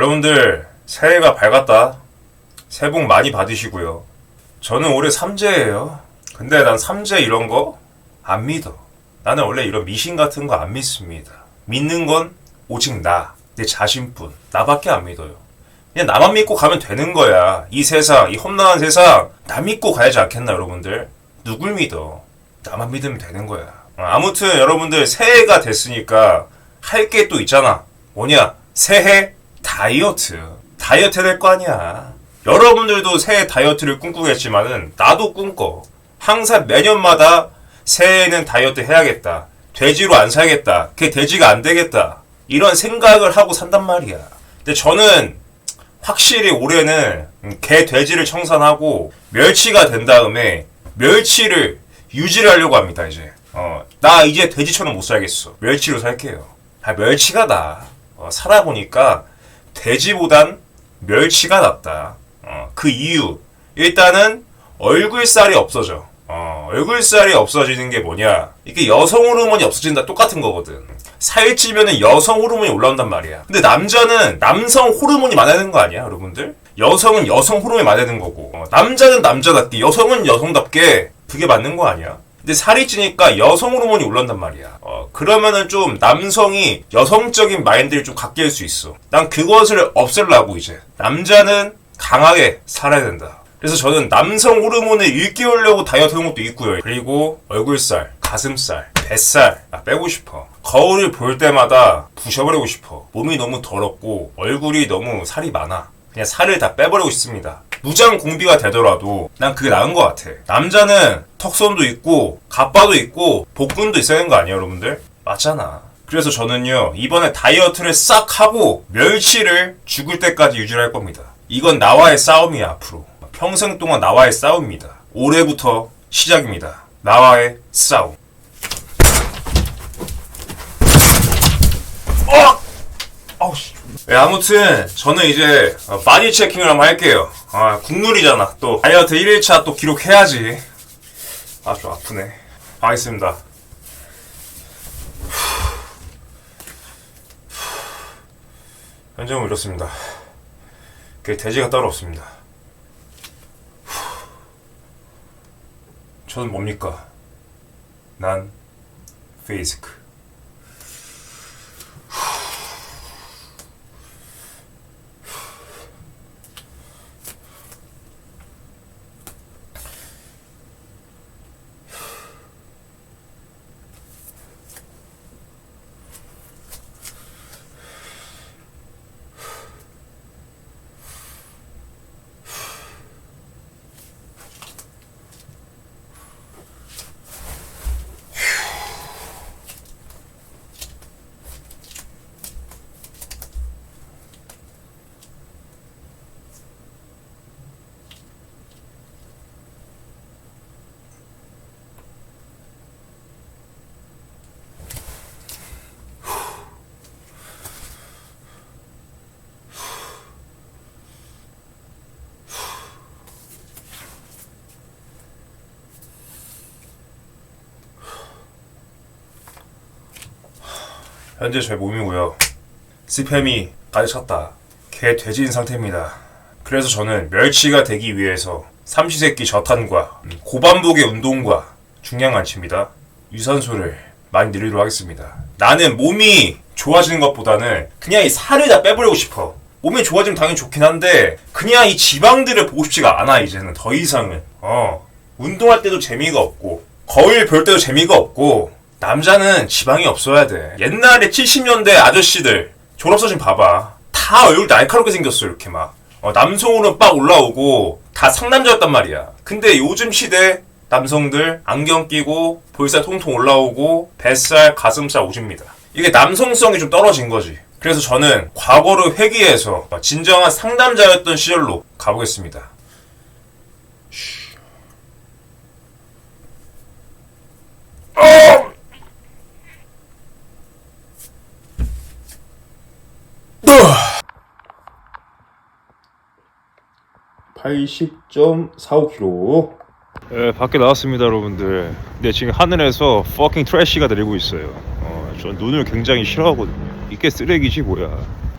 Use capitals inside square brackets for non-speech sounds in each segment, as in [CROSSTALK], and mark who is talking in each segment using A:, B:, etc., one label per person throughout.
A: 여러분들 새해가 밝았다. 새해 복 많이 받으시고요. 저는 올해 삼재예요. 근데 난 삼재 이런 거 안 믿어. 나는 원래 이런 미신 같은 거 안 믿습니다. 믿는 건 오직 나, 내 자신뿐. 나밖에 안 믿어요. 그냥 나만 믿고 가면 되는 거야. 이 세상, 이 험난한 세상, 나 믿고 가야지 않겠나, 여러분들? 누굴 믿어? 나만 믿으면 되는 거야. 어, 아무튼 여러분들 새해가 됐으니까 할 게 또 있잖아. 뭐냐? 새해 다이어트. 다이어트 될 거 아니야. 여러분들도 새해 다이어트를 꿈꾸겠지만은 나도 꿈꿔. 항상 매년마다 새해에는 다이어트 해야겠다. 돼지로 안 살겠다. 걔 돼지가 안 되겠다. 이런 생각을 하고 산단 말이야. 근데 저는 확실히 올해는 음, 개 돼지를 청산하고 멸치가 된 다음에 멸치를 유지를 하려고 합니다 이제 어, 나 이제 돼지처럼 못 살겠어 멸치로 살게요 아 멸치가 나 어, 살아보니까 돼지보단 멸치가 낫다. 어, 그 이유. 일단은 얼굴살이 없어져. 어, 얼굴살이 없어지는 게 뭐냐? 이게 여성 호르몬이 없어진다. 똑같은 거거든. 살찌면은 여성 호르몬이 올라온단 말이야. 근데 남자는 남성 호르몬이 많아야 되는 거 아니야 여러분들? 여성은 여성 호르몬이 많아야 되는 거고. 어, 남자는 남자답게 여성은 여성답게 그게 맞는 거 아니야 근데 살이 찌니까 여성 호르몬이 올라온단 말이야 어, 그러면은 좀 남성이 여성적인 마인드를 좀 갖게 할 수 있어 난 그것을 없애려고 이제 남자는 강하게 살아야 된다 그래서 저는 남성 호르몬을 일깨우려고 다이어트 하는 것도 있고요. 그리고 얼굴살, 가슴살, 뱃살 나 빼고 싶어. 거울을 볼 때마다 부셔버리고 싶어. 몸이 너무 더럽고 얼굴이 너무 살이 많아. 그냥 살을 다 빼버리고 싶습니다. 무장 공비가 되더라도 난 그게 나은 것 같아. 남자는 턱선도 있고 가빠도 있고 복근도 있어야 되는 거 아니에요, 여러분들? 맞잖아. 그래서 저는요 이번에 다이어트를 싹 하고 멸치를 죽을 때까지 유지할 겁니다. 이건 나와의 싸움이야 앞으로. 평생 동안 나와의 싸움입니다. 올해부터 시작입니다. 나와의 싸움. 어! 네, 아무튼 저는 이제 어, 바디 체킹을 한번 할게요. 아, 국룰이잖아. 또 다이어트 1일차 또 기록해야지. 아, 좀 아프네. 알겠습니다. 현재는 이렇습니다. 그 돼지가 따로 없습니다. 저는 뭡니까? 난 페이스크. 현재 제 몸이고요. 스팸이 가득 찼다. 개 돼지인 상태입니다. 그래서 저는 멸치가 되기 위해서 삼시세끼 저탄과 고반복의 운동과 중량 안치입니다. 유산소를 많이 늘리도록 하겠습니다. 나는 몸이 좋아지는 것보다는 그냥 이 살을 다 빼버리고 싶어. 몸이 좋아지면 당연히 좋긴 한데 그냥 이 지방들을 보고 싶지가 않아 이제는 더 이상은. 어 운동할 때도 재미가 없고 거울 볼 때도 재미가 없고 남자는 지방이 없어야 돼. 옛날에 70년대 아저씨들 졸업사진 봐봐. 다 얼굴 날카롭게 생겼어 이렇게 막. 어, 남성으로는 빡 올라오고 다 상남자였단 말이야. 근데 요즘 시대 남성들 안경 끼고 볼살 통통 올라오고 뱃살, 가슴살 오집니다. 이게 남성성이 좀 떨어진 거지. 그래서 저는 과거를 회귀해서 진정한 상남자였던 시절로 가보겠습니다. 어! 80.45kg. 예, 밖에 나왔습니다, 여러분들. 근데 지금 하늘에서 fucking 트래쉬가 내리고 있어요. 어, 전 눈을 굉장히 싫어하거든요. 이게 쓰레기지 뭐야.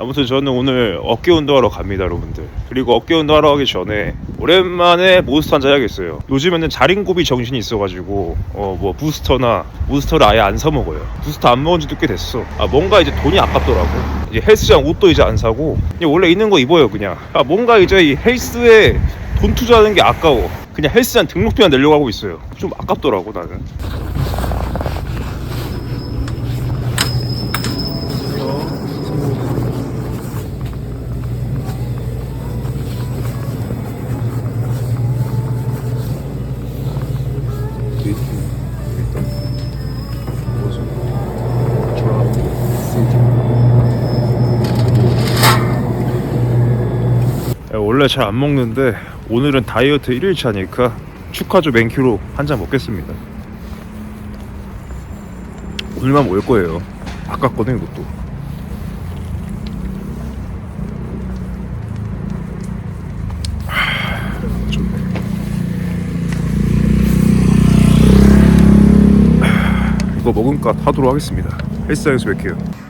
A: 아무튼 저는 오늘 어깨 운동하러 갑니다, 여러분들. 그리고 어깨 운동하러 가기 전에 오랜만에 몬스터 한잔 해야겠어요. 요즘에는 자린고비 정신이 있어가지고 어 뭐 부스터나 부스터를 아예 안 사 먹어요. 부스터 안 먹은 지도 꽤 됐어. 아 뭔가 이제 돈이 아깝더라고. 이제 헬스장 옷도 이제 안 사고 원래 있는 거 입어요 그냥. 아 뭔가 이제 이 헬스에 돈 투자하는 게 아까워. 그냥 헬스장 등록비만 내려고 하고 있어요. 좀 아깝더라고 나는. 잘 안 먹는데 오늘은 다이어트 1일차니까 축하주 맨큐로 한 잔 먹겠습니다. 오늘만 먹을 거예요. 아깝거든 이것도. 이거 먹은 값 하도록 하겠습니다. 헬스장에서 뵐게요.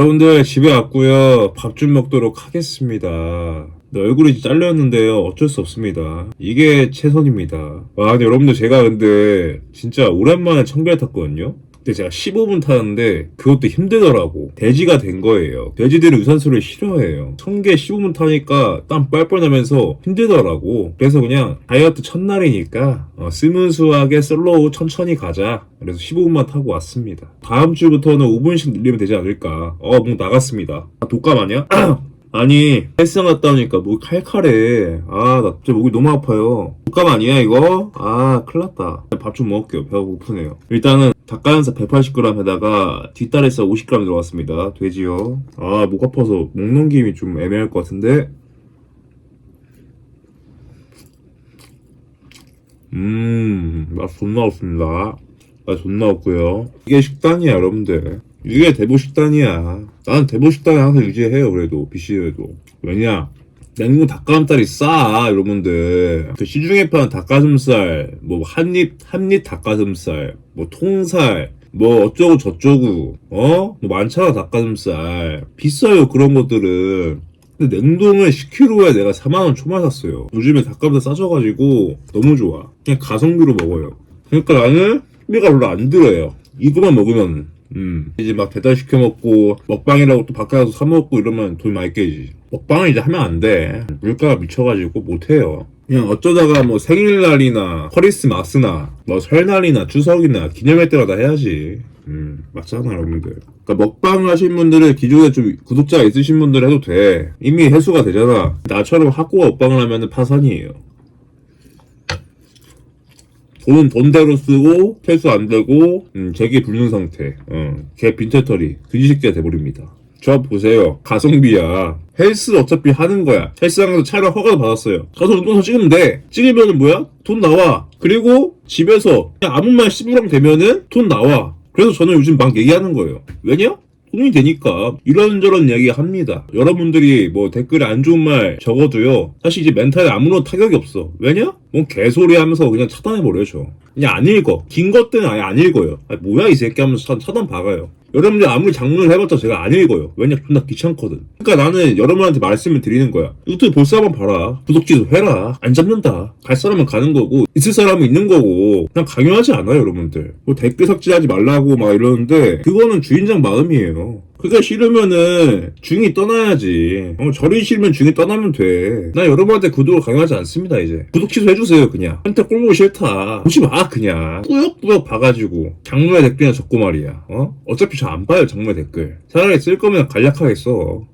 A: 여러분들 집에 왔고요. 밥 좀 먹도록 하겠습니다. 네, 얼굴이 잘렸는데요. 어쩔 수 없습니다. 이게 최선입니다. 와, 근데 여러분들 제가 근데 진짜 오랜만에 청별 탔거든요. 근데 제가 15분 타는데 그것도 힘들더라고. 돼지가 된 거예요. 돼지들은 유산소를 싫어해요. 청계 15분 타니까 땀 뻘뻘 나면서 힘들더라고. 그래서 그냥 다이어트 첫날이니까 어, 스무스하게 슬로우 천천히 가자. 그래서 15분만 타고 왔습니다. 다음 주부터는 5분씩 늘리면 되지 않을까. 어, 목 나갔습니다. 아, 독감 아니야? [CLEARS THROAT] 아니 헬스장 갔다 오니까 목이 칼칼해 아나 진짜 목이 너무 아파요 독감 아니야 이거? 아 큰일 났다 밥 좀 먹을게요 배가 고프네요 일단은 닭가슴살 180g에다가 뒷다리살 50g 들어갔습니다. 돼지요. 아 목 아파서 목 넘김이 좀 애매할 것 같은데. 음 맛 존나 없습니다. 맛 존나 없고요. 이게 식단이야 여러분들. 이게 대보 식단이야. 나는 대보 식단을 항상 유지해요 그래도. BC에도. 왜냐 냉동 닭가슴살이 싸 여러분들 그 시중에 파는 닭가슴살 뭐 한입 한입 닭가슴살 뭐 통살 뭐 어쩌고 저쩌고 어? 뭐 많잖아 닭가슴살 비싸요 그런 것들은
B: 근데 냉동을 10kg에 내가 4만원 초반 샀어요. 요즘에 닭가슴살 싸져가지고 너무 좋아. 그냥 가성비로 먹어요. 그러니까 나는 흥미가 별로 안 들어요. 이거만 먹으면 음 이제 막 배달시켜 먹고 먹방이라고 또 밖에 가서 사 먹고 이러면 돈 많이 깨지. 먹방을 이제 하면 안 돼. 물가가 미쳐가지고 못해요. 그냥 어쩌다가 뭐 생일날이나 크리스마스나 뭐 설날이나 추석이나 기념일 때마다 해야지. 음, 맞잖아, 여러분들. 그러니까 먹방 하신 분들은 기존에 좀 구독자 있으신 분들 해도 돼. 이미 해소가 되잖아. 나처럼 학고가 먹방을 하면 파산이에요. 돈은 돈대로 쓰고 퇴수 안 되고 음, 재기 불능 상태. 어, 개 빈털터리 그지식게 돼버립니다. 저 보세요. 가성비야. 헬스 어차피 하는 거야. 헬스장에서 촬영 허가도 받았어요. 가서 운동선 찍으면 돼. 찍으면 뭐야? 돈 나와. 그리고 집에서 그냥 아무 말 씹으랑 되면은 돈 나와. 그래서 저는 요즘 막 얘기하는 거예요. 왜냐? 돈이 되니까 이런저런 얘기 합니다. 여러분들이 뭐 댓글에 안 좋은 말 적어도요. 사실 이제 멘탈에 아무런 타격이 없어. 왜냐? 뭔 개소리 하면서 그냥 차단해버려죠. 그냥 안 읽어. 긴 것들은 아예 안 읽어요. 아, 뭐야 이 새끼 하면서 차- 차단 박아요. 여러분들 아무리 장문을 해봤자 제가 안 읽어요. 왜냐? 존나 귀찮거든. 그러니까 나는 여러분한테 말씀을 드리는 거야. 유튜브 볼 사람 봐라. 구독 취소 해라. 안 잡는다. 갈 사람은 가는 거고 있을 사람은 있는 거고 그냥 강요하지 않아요 여러분들. 뭐 댓글 삭제하지 말라고 막 이러는데 그거는 주인장 마음이에요. 그게 싫으면은 중이 떠나야지. 어, 저리 싫으면 중이 떠나면 돼. 나 여러분한테 구독을 강요하지 않습니다, 이제. 구독 취소해주세요, 그냥. 한테 꼴보기 싫다. 보지 마, 그냥. 꾸역꾸역 봐가지고. 장문의 댓글이나 적고 말이야. 어? 어차피 저 안 봐요, 장문의 댓글. 차라리 쓸 거면 간략하게 써.